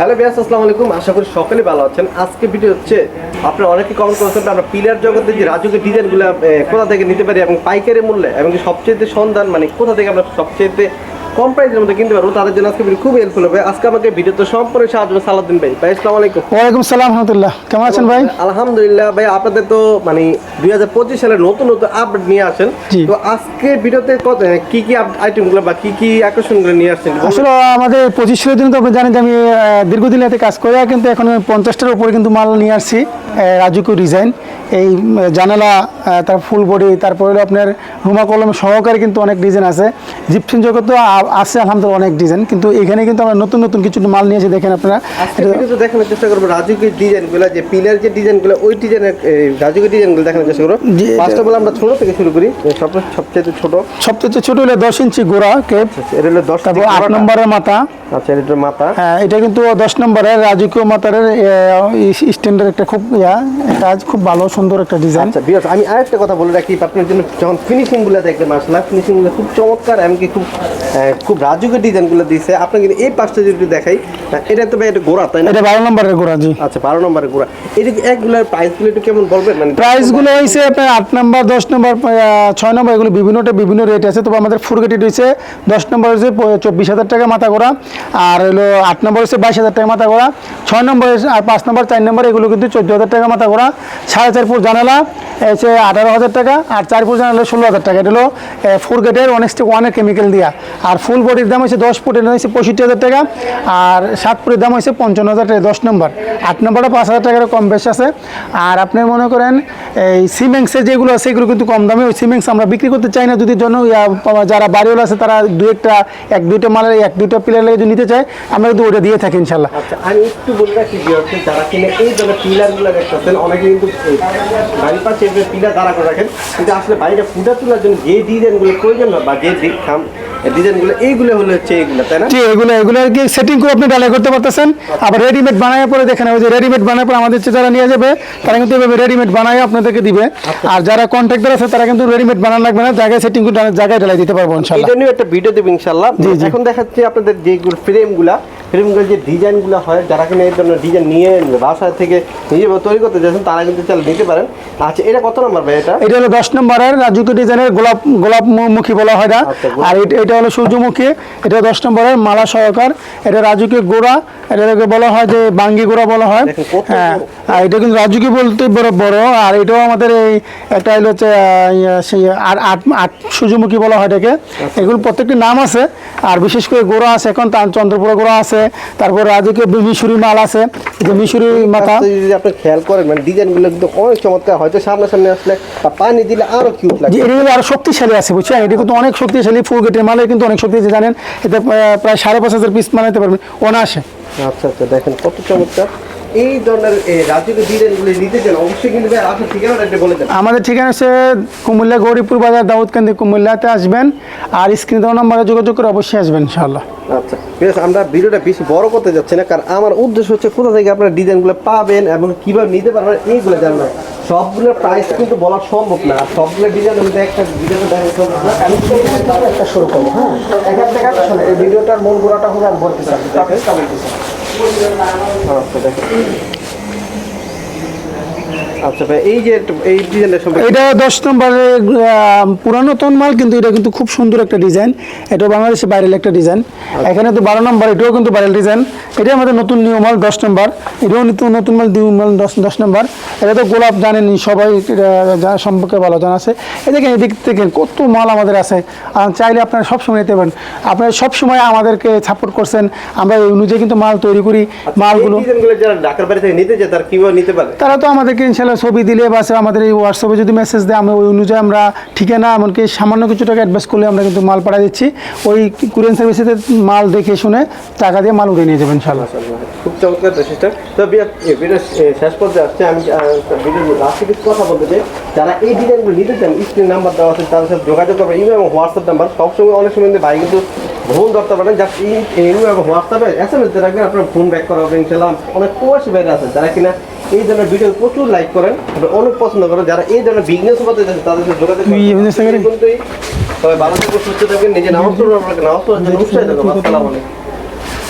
Hello বিয়াস আসসালামু আলাইকুম। আশা করি সকলে ভালো আছেন। আজকে ভিডিও হচ্ছে, আপনারা অনেকে কমেন্ট করেছেন আমরা পিলার জগতে যে রাজুকের ডিজাইনগুলো কোথা থেকে নিতে পারি এবং পাইকারি মূল্যে, এবং সবচেয়ে সন্ধান মানে কোথা থেকে আমরা সবচেয়ে কম প্রাইসের মধ্যে কিনতে পারব তাদের জন্য আজকে ভিডিও খুব হেল্পফুল হবে। আজকে আমাকে ভিডিওতে সম্পূর্ণ সাহায্য করবে সালাউদ্দিন ভাই। ভাই আসসালামু আলাইকুম। ওয়ালাইকুম সালাম রহমতুল্লাহ কেমন আছেন ভাই? আলহামদুলিল্লাহ ভাই আপনাদের তো মানে দুই হাজার পঁচিশ সালের নতুন নতুন আপডেট নিয়ে আসেন। তো আজকে ভিডিওতে কত কি কি আইটেমগুলো বা কি কি আকর্ষণগুলো নিয়ে আসছেন? আসলে আমাদের পঁচিশ ষোলো দিন তো আপনি জানেন যে আমি দীর্ঘদিন এতে কাজ করি কিন্তু এখন আমি পঞ্চাশটার উপরে কিন্তু মাল নিয়ে আসছি রাজুকু ডিজাইন এই জানালা তার ফুল বডি তারপরে হলো আপনার রুমা কলম সহকারে কিন্তু অনেক ডিজাইন আছে। জিপসিন জগত আছে আলহামদুলিল্লাহ অনেক ডিজাইন কিন্তু এখানে কিন্তু আমরা নতুন নতুন কিছু মাল নিয়েছি দেখেন আপনারা। এটা- দেখানোর চেষ্টা করব রাজুকের ডিজাইনগুলো যে পিলার যে ডিজাইনগুলো ওই ডিজাইনের রাজুকের ডিজাইনগুলো দেখানোর চেষ্টা করব। ফার্স্ট অফ অল আমরা ছোট থেকে শুরু করি সবচেয়ে ছোট। সবচেয়ে ছোট হলো দশ ইঞ্চি গোড়া কেপ এটা হলো দশ তারপর আট নম্বরের মাথা। আচ্ছা এটা মাথা। হ্যাঁ এটা কিন্তু দশ নম্বরের রাজকীয় মাতারের স্ট্যান্ডার একটা খুব ইয়া কাজ খুব ভালো সুন্দর একটা ডিজাইন আচ্ছা আমি আরেকটা কথা বলে রাখি আপনার জন্য যখন ফিনিশিংগুলো দেখবেন মাসলা ফিনিশিং খুব চমৎকার এমনকি খুব খুব রাজুকের ডিজাইনগুলো দিয়েছে। আপনাকে এই পাঁচটা যদি দেখাই এটা তো ভাই এটা গোড়া তাই না? এটা বারো নম্বরের গোড়া জি। আচ্ছা বারো নম্বরের গোড়া। এটা একগুলোর প্রাইসগুলো একটু কেমন বলবেন? মানে প্রাইসগুলো হয়েছে আপনার আট নম্বর দশ নম্বর ছয় নম্বর এগুলো বিভিন্নটা বিভিন্ন রেট আছে। তবে আমাদের ফুরগেটি রয়েছে দশ নম্বর হচ্ছে চব্বিশ হাজার টাকা মাথা করা আর হলো আট নম্বর হচ্ছে বাইশ হাজার টাকা মাথা করা ছয় নম্বর আর পাঁচ নম্বর চার নম্বর এগুলো কিন্তু চোদ্দ হাজার টাকা মাথা করা সাড়ে চার ফুট জানালা হচ্ছে আঠারো হাজার টাকা আর চার ফুট জানালা ষোলো হাজার টাকা। এটা হলো ফোর গেটের অনেক ওয়ানের কেমিক্যাল দিয়া। আর ফুল বডির দাম হচ্ছে দশ ফুটের হয়েছে পঁয়ষট্টি হাজার টাকা, আর সাত ফুটের দাম হয়েছে পঞ্চান্ন হাজার টাকা, দশ নম্বর। আট নম্বরে পাঁচ হাজার টাকার কম বেশ আছে। আর আপনি মনে করেন, এই সিমেন্টসের যেগুলো আছে সেগুলো কিন্তু কম দামে ওই সিমেন্টস আমরা বিক্রি করতে চাই না, যদি জন্য যারা বাড়িওয়ালা আছে, তারা দু একটা, এক দুইটা মালের, এক দুইটা পিলার লেগে যদি নিতে চায়, আমরা কিন্তু ওটা দিয়ে থাকি ইনশাল্লাহ। আচ্ছা আমি একটু বলে রাখি যারা কিনে এই ধরনের পিলারগুলো দেখতেছেন অনেকে কিন্তু বাড়ির পাশে পিলার দাঁড়া করে রাখেন, কিন্তু আসলে বাড়িটা ফুটা তোলার জন্য যে ডিজাইনগুলো প্রয়োজন হয় বা যে ডিজাইন গুলো এইগুলো হলো হচ্ছে এইগুলো তাই না? জি এগুলো এগুলো আর কি সেটিং করে আপনি ডালাই করতে পারতেছেন। আবার রেডিমেড বানায় পরে দেখেন ওই যে রেডিমেড বানায় পরে আমাদের যারা নিয়ে যাবে তারা কিন্তু এভাবে রেডিমেড বানায় আপনাদেরকে দিবে। আর যারা কন্ট্রাক্টর আছে তারা কিন্তু রেডিমেড বানানো লাগবে না জায়গায় সেটিং করে জায়গায় ডালাই দিতে পারব ইনশাল্লাহ এটা নিয়ে একটা ভিডিও দেবো। এখন দেখাচ্ছি আপনাদের যেগুলো ফ্রেমগুলা ফ্রেমগুলো যে ডিজাইনগুলো হয় যারা কিনা এই জন্য ডিজাইন নিয়ে বাসা থেকে নিজে তৈরি করতে চাইছেন তারা কিন্তু চাল নিতে পারেন। আচ্ছা এটা কত নম্বর ভাই এটা? এটা হলো দশ নম্বরের রাজুকি ডিজাইনের গোলাপ গোলাপ মুখী বলা হয় না। আচ্ছা, আর এটা- এটা হলো সূর্যমুখী এটা দশ নম্বরের মালা সহকার এটা রাজুকে গোড়া এটাকে বলা হয় যে বাঙ্গি গোড়া বলা হয়। হ্যাঁ আর এটা কিন্তু রাজুকি বলতে বড় বড় আর এটাও আমাদের এই একটা হলো হচ্ছে আহ, সেই আর আট আট সূর্যমুখী বলা হয় এটাকে। আচ্ছা। এগুলো প্রত্যেকটি নাম আছে আর বিশেষ করে গোড়া আছে এখন তার চন্দ্রপুরা গোড়া আছে তারপর রাজুকি মিশুরি মাল আছে যে মিশুরি মাথা। যদি আপনি খেয়াল করেন মানে ডিজাইনগুলো কিন্তু অনেক চমৎকার হয়তো সামনাসামনি আসলে পানি দিলে আরও কিউট লাগে। এটা কিন্তু আরও শক্তিশালী আছে বুঝছেন? এটা কিন্তু অনেক শক্তিশালী ফুল গেটের মালে কিন্তু অনেক শক্তি আছে জানেন? এতে প্রায় সাড়ে পাঁচ হাজার পিস বানাতে পারবেন অনায়াসে। আচ্ছা আচ্ছা দেখেন কত চমৎকার। এই ধরনের রাজ্যকে ডিজাইনগুলো নিতে চান, অবশ্যই কিন্তু আপনার ঠিকানাটা একটু বলে দেন। আমাদের ঠিকানা হচ্ছে কুমিল্লা গৌরীপুর বাজার, দাউদকান্দি কুমিল্লাতে আসবেন, আর স্ক্রিন দেওয়া নম্বরে যোগাযোগ করে অবশ্যই আসবেন, ইনশাআল্লাহ। আচ্ছা বেশ আমরা ভিডিওটা বেশি বড় করতে যাচ্ছি না, কারণ আমার উদ্দেশ্য হচ্ছে কোথা থেকে আপনারা ডিজাইনগুলো পাবেন এবং কীভাবে নিতে পারবেন এইগুলো জানবেন সবগুলোর প্রাইস কিন্তু বলা সম্ভব না সবগুলো ডিজাইন মধ্যে একটা ডিজাইন দেখা একটা শুরু করব হ্যাঁ? এক এক জায়গায় এই ভিডিওটার মূল গোড়াটা হলো আমি বলতে চাই আচ্ছা দেখেন। আচ্ছা ভাই এই যে এই ডিজাইনটা সম্পর্কে এটা দশ নম্বরের আহ, পুরানোতন মাল কিন্তু এটা কিন্তু খুব সুন্দর একটা ডিজাইন এটা বাংলাদেশে একটা ডিজাইন এখানে তো বারো নম্বর এটাও কিন্তু ডিজাইন এটা আমাদের নতুন নিউ মাল দশ নম্বর। এটাও নতুন নতুন মাল নিউ মাল নম্বর। এটা তো গোলাপ জানেনি সবাই যা- সম্পর্কে ভালো জানা আছে। এই দেখেন এদিক থেকে কত মাল আমাদের আছে। চাইলে আপনারা সবসময় নিতে পারেন। আপনারা সবসময় আমাদেরকে সাপোর্ট করছেন। আমরা এই অনুযায়ী কিন্তু মাল তৈরি করি মালগুলো। যারা ঢাকার বাড়ি থেকে নিতে চায় তারা কীভাবে নিতে পারে? তারা তো আমাদেরকে ইনশাল্লাহ ছবি দিলে বা আমাদের এই হোয়াটসঅ্যাপে যদি মেসেজ দেয়, আমরা ওই অনুযায়ী আমরা ঠিকানা, এমনকি সামান্য কিছু টাকা অ্যাডভান্স করলে আমরা কিন্তু মাল পাঠিয়ে দিচ্ছি। ওই কুরিয়ান সার্ভিসেতে মাল দেখে শুনে টাকা দিয়ে মাল উঠে নিয়ে যাবেন ইনশাল্লাহ খুব চমৎকার সিস্টেম তো শেষ পর্যায়ে আসছে, আমি লাস্টে কিছু কথা বলতে চাই। যারা এই ডিজাইনগুলো নিতে চান স্ক্রিন নাম্বার দেওয়া আছে, তাদের সাথে যোগাযোগ করবেন ইমেল এবং হোয়াটসঅ্যাপ নাম্বার সবসময় অনেক সময় ভাই কিন্তু ভ্রমণ ধরতে পারেন জাস্ট ইমেল এবং হোয়াটসঅ্যাপে এস এম এস রাখবেন, আপনার ফোন ব্যাক করা হবে ইনশাল্লাহ অনেক প্রবাসী বাইরে আছে, যারা কিনা এই ধরনের ভিডিও প্রচুর লাইক করেন। অনেক পছন্দ করেন। যারা এই ধরনের বিজনেস করতে চান তাদের সাথে যোগাযোগ টা সবাই ভালো থাকবেন সুস্থ থাকবেন। নিজে নামাজ পড়বেন আপনাকে নামাজ পড়ার জন্য উৎসাহিত করবেন আসসালামু আলাইকুম।